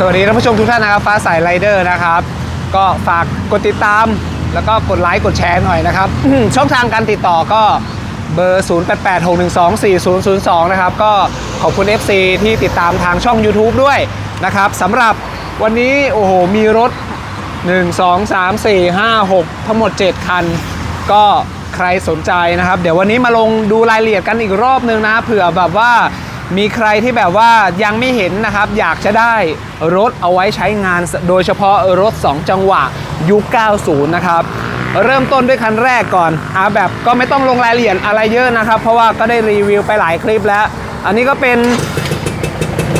สวัสดีท่านผู้ชมทุกท่านนะครับฟ้าใสไรเดอร์นะครับ ก็ฝากกดติดตามแล้วก็กดไลค์กดแชร์หน่อยนะครับ ช่องทางการติดต่อก็เบอร์ 0886124002 นะครับ ก็ขอบคุณ FC ที่ติดตามทางช่อง YouTube ด้วยนะครับสำหรับวันนี้โอ้โหมีรถ 1 2 3 4 5 6 ทั้งหมด 7 คัน ก็ใครสนใจนะครับ เดี๋ยววันนี้มาลงดูรายละเอียดกันอีกรอบนึงนะเผื่อแบบว่า มีใครที่แบบว่ายังไม่เห็นนะครับ อยากจะได้รถเอาไว้ใช้งานโดยเฉพาะรถ 2 จังหวะยุค 90 นะครับ เริ่มต้นด้วยคันแรกก่อนอาแบบก็ไม่ต้องลงรายละเอียดอะไรเยอะนะครับ เพราะว่าก็ได้รีวิวไปหลายคลิปแล้ว อันนี้ก็เป็น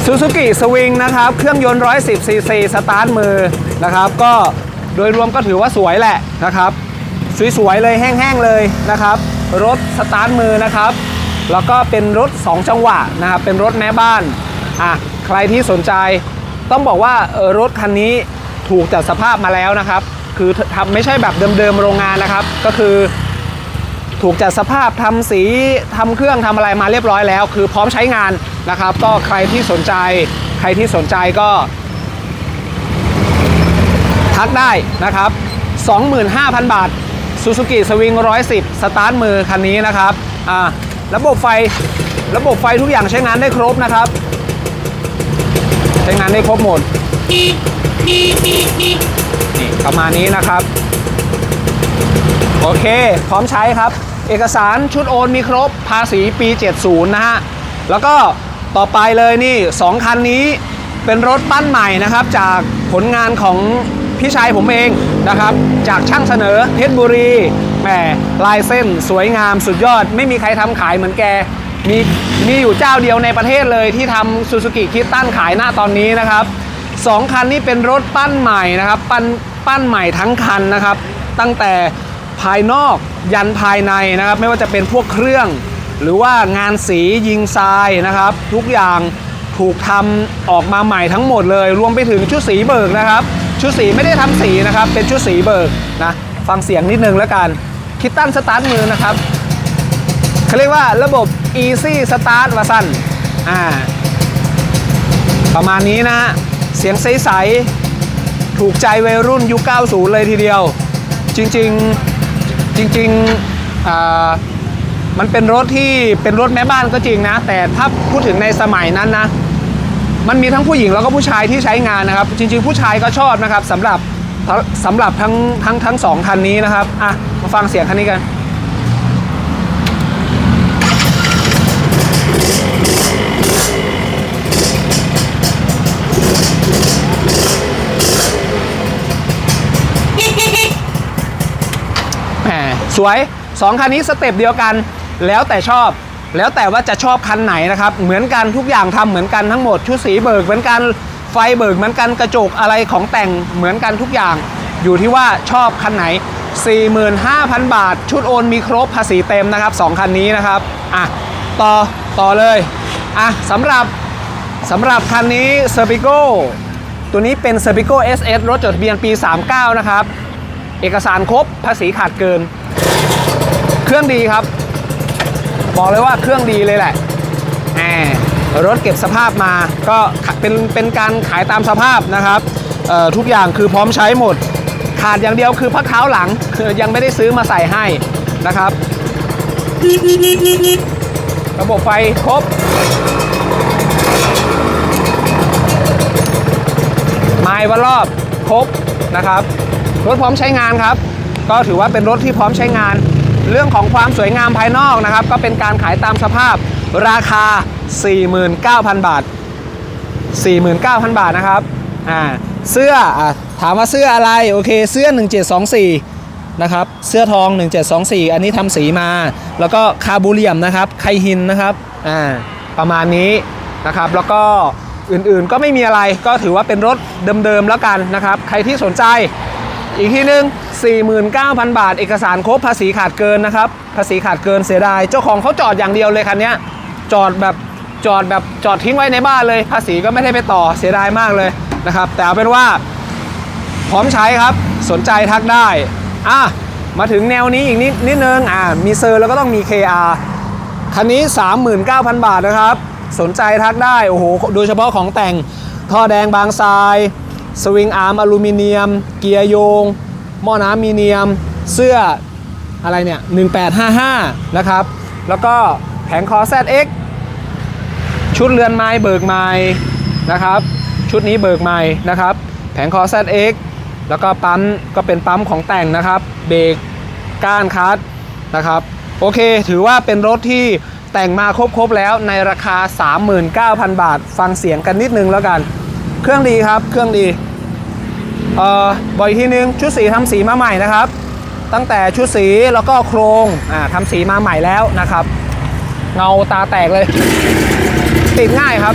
ซูซูกิสวิงนะครับ เครื่องยนต์ 110ซีซีสตาร์ทมือนะครับ ก็โดยรวมก็ถือว่าสวยแหละนะครับ สวยๆเลยแห้งๆเลยนะครับ รถสตาร์ทมือนะครับ แล้วก็เป็นรถ 2 จังหวะนะครับเป็นรถแม่บ้านอะใครที่สนใจต้องบอกว่ารถคันนี้ถูกจัดสภาพมาแล้วนะครับ คือทำไม่ใช่แบบเดิมๆโรงงานนะครับ ก็คือถูกจัดสภาพทำสีทำเครื่องทำอะไรมาเรียบร้อยแล้ว คือพร้อมใช้งานนะครับ ก็ใครที่สนใจ ใครที่สนใจก็ ทักได้นะครับ 25,000 บาท Suzuki Swing 110 สตาร์ทมือคันนี้นะครับอ่า ระบบไฟ ระบบไฟทุกอย่างใช้งานได้ครบนะครับ ใช้งานได้ครบหมด นี่ประมาณนี้นะครับ โอเค พร้อมใช้ครับ เอกสารชุดโอนมีครบ ภาษีปี 70 นะฮะ แล้วก็ต่อไปเลยนี่ 2 คันนี้เป็นรถปั้นใหม่นะครับ จากผลงานของพี่ชายผมเองนะครับ จากช่างเสนอเพชรบุรี แหมลายเส้นสวยงามสุดยอด ไม่มีใครทำขายเหมือนแก มีมีอยู่เจ้าเดียวในประเทศเลยที่ทำซูซูกิคิดตั้นขายหน้าตอนนี้นะครับสองคันนี้เป็นรถปั้นใหม่นะครับปั้นปั้นใหม่ทั้งคันนะครับ ตั้งแต่ภายนอกยันภายในนะครับ ไม่ว่าจะเป็นพวกเครื่อง หรือว่างานสียิงทรายนะครับ ทุกอย่างถูกทำออกมาใหม่ทั้งหมดเลย รวมไปถึงชุดสีเบิกนะครับ ชุดสีไม่ได้ทำสีนะครับ เป็นชุดสีเบิกนะ ฟังเสียงนิดนึงแล้วกัน คิดตั้นสตาร์ทมือนะครับเขาเรียกว่าระบบ easy start วาสั้นอ่าประมาณนี้นะ เสียงใส ๆ ถูกใจวัยรุ่นยุค 90 เลยทีเดียว จริง ๆ จริงๆอ่ามันเป็นรถที่เป็นรถแม่บ้านก็จริงนะ แต่ถ้าพูดถึงในสมัยนั้นนะ มันมีทั้งผู้หญิงแล้วก็ผู้ชายที่ใช้งานนะครับ จริง ๆ ผู้ชายก็ชอบนะครับสำหรับสำหรับทั้งทั้งทั้งสองคันนี้นะครับอะ ฟังเสียงคันนี้กันแหมสวย2คันนี้สเต็ปเดียวกัน แล้วแต่ชอบ แล้วแต่ว่าจะชอบคันไหนนะครับ เหมือนกันทุกอย่างทำเหมือนกันทั้งหมดชุดสีเบิกเหมือนกันไฟเบิกเหมือนกันกระจกอะไรของแต่งเหมือนกันทุกอย่าง อยู่ที่ว่าชอบคันไหน 45,000 บาท ชุดโอนมีครบภาษีเต็มนะครับ 2 คันนี้นะครับ อะ ต่อ ต่อเลย อะสำหรับสำหรับคันนี้ s e r p i c o ตัวนี้เป็น s e r p i c o SS รถจดทะเบียนปี 39 นะครับ เอกสารครบภาษีขาดเกิน เครื่องดีครับ บอกเลยว่าเครื่องดีเลยแหละแหมรถเก็บสภาพมาก็เป็นเป็นการขายตามสภาพนะครับทุกอย่างคือพร้อมใช้หมด ขาดอย่างเดียวคือพักเท้าหลังยังไม่ได้ซื้อมาใส่ให้นะครับ ระบบไฟครบ ไม้ว่ารอบครบนะครับ รถพร้อมใช้งานครับ ก็ถือว่าเป็นรถที่พร้อมใช้งาน เรื่องของความสวยงามภายนอกนะครับ ก็เป็นการขายตามสภาพราคา 49,000 บาท 49,000 บาทนะครับ อ่า เสื้ออะถามว่าเสื้ออะไรโอเคเสื้อ 1724นะครับเสื้อทอง 1724 อันนี้ทำสีมา แล้วก็คาบูเลียมนะครับไคฮินนะครับอ่าประมาณนี้นะครับแล้วก็อื่นๆก็ไม่มีอะไรก็ถือว่าเป็นรถเดิมๆแล้วกันนะครับ ใครที่สนใจอีกทีหนึ่ง49,000 บาท เอกสารครบภาษีขาดเกินนะครับ ภาษีขาดเกินเสียดาย เจ้าของเขาจอดอย่างเดียวเลยคันนี้จอดแบบจอดแบบจอดทิ้งไว้ในบ้านเลย ภาษีก็ไม่ได้ไปต่อเสียดายมากเลย นะครับ แต่เอาเป็นว่าพร้อมใช้ครับสนใจทักได้อะมาถึงแนวนี้อีกนิดนิดนึงอ่ามีเซอร์แล้วก็ต้องมี KR คันนี้ 39,000 บาทนะครับ สนใจทักได้โอ้โหโดยเฉพาะของแต่งท่อแดงบางทราย สวิงอาร์มอลูมิเนียม เกียร์โยง หม้อน้ำมีเนียม เสื้ออะไรเนี่ย 1855 นะครับ แล้วก็แผงคอ ZX ชุดเรือนไม้เบิกไม้นะครับ ชุดนี้เบิกไม้นะครับ แผงคอ ZX แล้วก็ปั๊มก็เป็นปั๊มของแต่งนะครับ เบรกก้านคัดนะครับ โอเค ถือว่าเป็นรถที่แต่งมาครบๆแล้วในราคา 39,000 บาท ฟังเสียงกันนิดนึงแล้วกัน เครื่องดีครับ เครื่องดี เอ่อบอกอีกทีนึง ชุดสีทำสีมาใหม่นะครับ ตั้งแต่ชุดสีแล้วก็โครง อ่าทำสีมาใหม่แล้วนะครับ เงาตาแตกเลย ติดง่ายครับ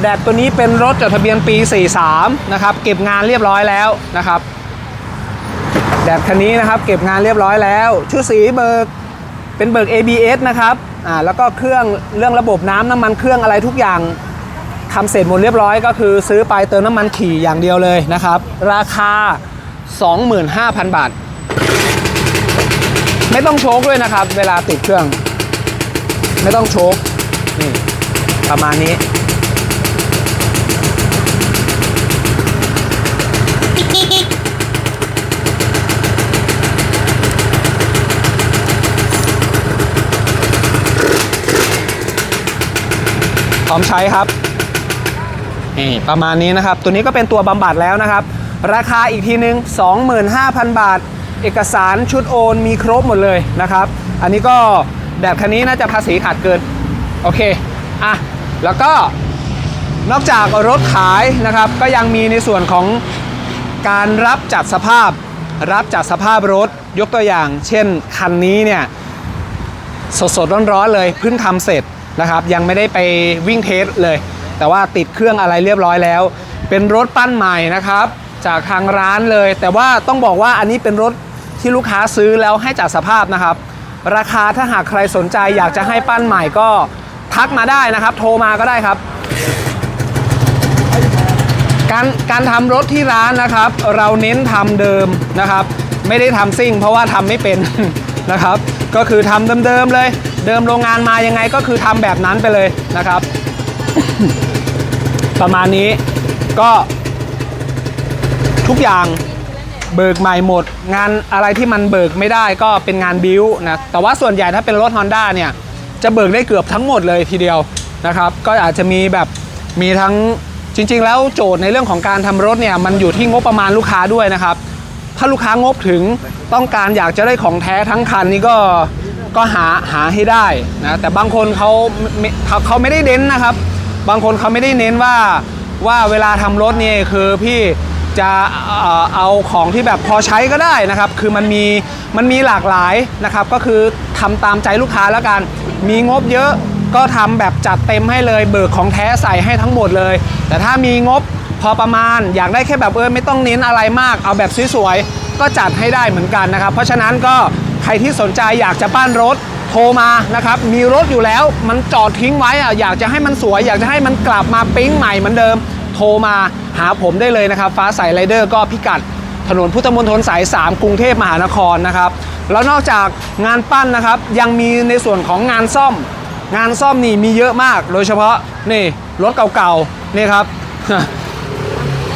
แดดตัวนี้เป็นรถจดทะเบียนปี 43 นะครับ เก็บงานเรียบร้อยแล้วนะครับ แดดคันนี้นะครับ เก็บงานเรียบร้อยแล้วชุดสีเบิกเป็นเบิก ABS นะครับ อ่า แล้วก็เครื่องเรื่องระบบน้ำน้ำมันเครื่องอะไรทุกอย่างทำเสร็จหมดเรียบร้อยก็คือซื้อไปเติมน้ำมันขี่อย่างเดียวเลยนะครับ ราคา 25,000 บาท ไม่ต้องโชคด้วยนะครับ เวลาติดเครื่อง ไม่ต้องโชคนี่ประมาณนี้ อมใช้ครับนี่ประมาณนี้นะครับ ตัวนี้ก็เป็นตัวบำบัดแล้วนะครับ ราคาอีกทีนึง 25,000 บาท เอกสารชุดโอนมีครบหมดเลยนะครับ อันนี้ก็แดดคันนี้น่าจะภาษีขาดเกิน โอเคอะแล้วก็นอกจากรถขายนะครับ ก็ยังมีในส่วนของการรับจัดสภาพ รับจัดสภาพรถยกตัวอย่าง เช่นคันนี้เนี่ยสดสดๆร้อนๆเลยเพิ่งทำเสร็จ นะครับ ยังไม่ได้ไปวิ่งเทสเลย แต่ว่าติดเครื่องอะไรเรียบร้อยแล้ว เป็นรถปั้นใหม่นะครับ จากทางร้านเลย แต่ว่าต้องบอกว่าอันนี้เป็นรถที่ลูกค้าซื้อแล้วให้จัดสภาพนะครับ ราคาถ้าหากใครสนใจอยากจะให้ปั้นใหม่ก็ทักมาได้นะครับ โทรมาก็ได้ครับการการทำรถที่ร้านนะครับ เราเน้นทำเดิมนะครับ ไม่ได้ทำซิ่ง เพราะว่าทำไม่เป็น นะครับ ก็คือทำเดิมๆเลย เดิมโรงงานมายังไงก็คือทำแบบนั้นไปเลยนะครับ ประมาณนี้ก็ทุกอย่างเบิกใหม่หมด งานอะไรที่มันเบิกไม่ได้ก็เป็นงานบิวนะแต่ว่าส่วนใหญ่ถ้าเป็นรถ Honda เนี่ย จะเบิกได้เกือบทั้งหมดเลยทีเดียวนะครับ ก็อาจจะมีแบบมีทั้งจริง ๆ แล้วโจทย์ในเรื่องของการทำรถเนี่ยมันอยู่ที่งบประมาณลูกค้าด้วยนะครับ ถ้าลูกค้างบถึงต้องการอยากจะได้ของแท้ทั้งคันนี่ก็ก็หาหาให้ได้นะแต่บางคนเขาเขาเขาไม่ได้เน้นนะครับ บางคนเขาไม่ได้เน้นว่าว่าเวลาทำรถเนี่ยคือพี่จะเออเอาของที่แบบพอใช้ก็ได้นะครับ คือมันมีมันมีหลากหลายนะครับ ก็คือทำตามใจลูกค้าแล้วกัน มีงบเยอะก็ทำแบบจัดเต็มให้เลย เบิกของแท้ใส่ให้ทั้งหมดเลย แต่ถ้ามีงบ อประมาณ อยากได้แค่แบบเออไม่ต้องเน้นอะไรมาก เอาแบบสวยๆก็จัดให้ได้เหมือนกันนะครับ เพราะฉะนั้นก็ใครที่สนใจอยากจะปั้นรถโทรมานะครับ มีรถอยู่แล้วมันจอดทิ้งไว้อะอยากจะให้มันสวย อยากจะให้มันกลับมาปิ๊งใหม่เหมือนเดิม โทรมาหาผมได้เลยนะครับ ฟ้าใสไรเดอร์ก็พิกัดถนนพุทธมณฑลสาย 3 กรุงเทพมหานครนะครับ แล้วนอกจากงานปั้นนะครับ ยังมีในส่วนของงานซ่อม งานซ่อมนี่มีเยอะมาก โดยเฉพาะนี่รถเก่าๆนี่ครับ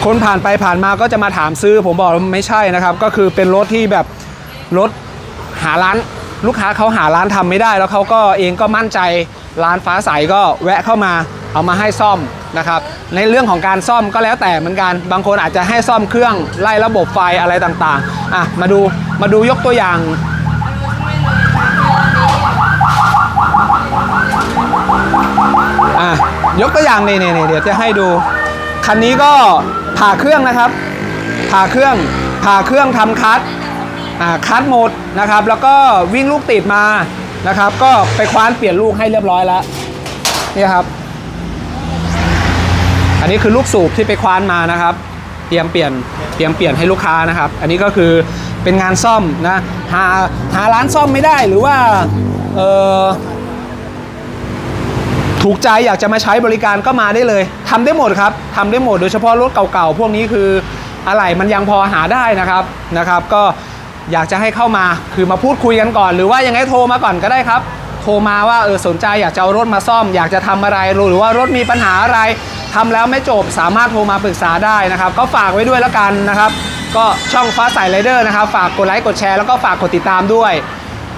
คนผ่านไปผ่านมาก็จะมาถามซื้อ ผมบอกไม่ใช่นะครับ ก็คือเป็นรถที่แบบรถหาร้านลูกค้าเขาหาร้านทำไม่ได้ แล้วเขาก็เองก็มั่นใจร้านฟ้าใสก็แวะเข้ามาเอามาให้ซ่อมนะครับในเรื่องของการซ่อมก็แล้วแต่เหมือนกัน บางคนอาจจะให้ซ่อมเครื่องไล่ระบบไฟอะไรต่างๆอะมาดูมาดูยกตัวอย่างอะยกตัวอย่างนี่นี่นี่เดี๋ยวจะให้ดู คันนี้ก็ ผ่าเครื่องนะครับ ผ่าเครื่องผ่าเครื่องทำคัดอ่าคัดหมดนะครับ แล้วก็วิ่งลูกติดมานะครับ ก็ไปคว้านเปลี่ยนลูกให้เรียบร้อยแล้วนี่ครับ อันนี้คือลูกสูบที่ไปคว้านมานะครับ เตรียมเปลี่ยนเตรียมเปลี่ยนให้ลูกค้านะครับ อันนี้ก็คือเป็นงานซ่อมนะหาหาร้านซ่อมไม่ได้หรือว่าเออ ถูกใจอยากจะมาใช้บริการก็มาได้เลยทำได้หมดครับทำได้หมดโดยเฉพาะรถเก่าๆ พวกนี้คืออะไรมันยังพอหาได้นะครับนะครับ ก็อยากจะให้เข้ามาคือมาพูดคุยกันก่อน หรือว่ายังไงโทรมาก่อนก็ได้ครับ โทรมาว่าเออสนใจอยากจะเอารถมาซ่อม อยากจะทำอะไรหรือว่ารถมีปัญหาอะไรทำแล้วไม่จบสามารถโทรมาปรึกษาได้นะครับ ก็ฝากไว้ด้วยแล้วกันนะครับ ก็ช่องฟ้าใสไรเดอร์นะครับ ฝากกดไลค์กดแชร์แล้วก็ฝากกดติดตามด้วย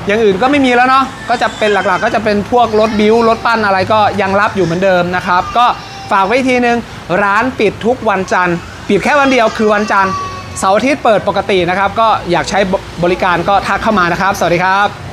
อย่างอื่นก็ไม่มีแล้วเนาะก็จะเป็นหลักๆ ก็จะเป็นพวกรถบิวรถปั้นอะไรก็ยังรับอยู่เหมือนเดิมนะครับ ก็ฝากไว้ทีนึงร้านปิดทุกวันจันทร์ปิดแค่วันเดียวคือวันจันทร์เสาร์อาทิตย์เปิดปกตินะครับ ก็อยากใช้บริการก็ทักเข้ามานะครับ สวัสดีครับ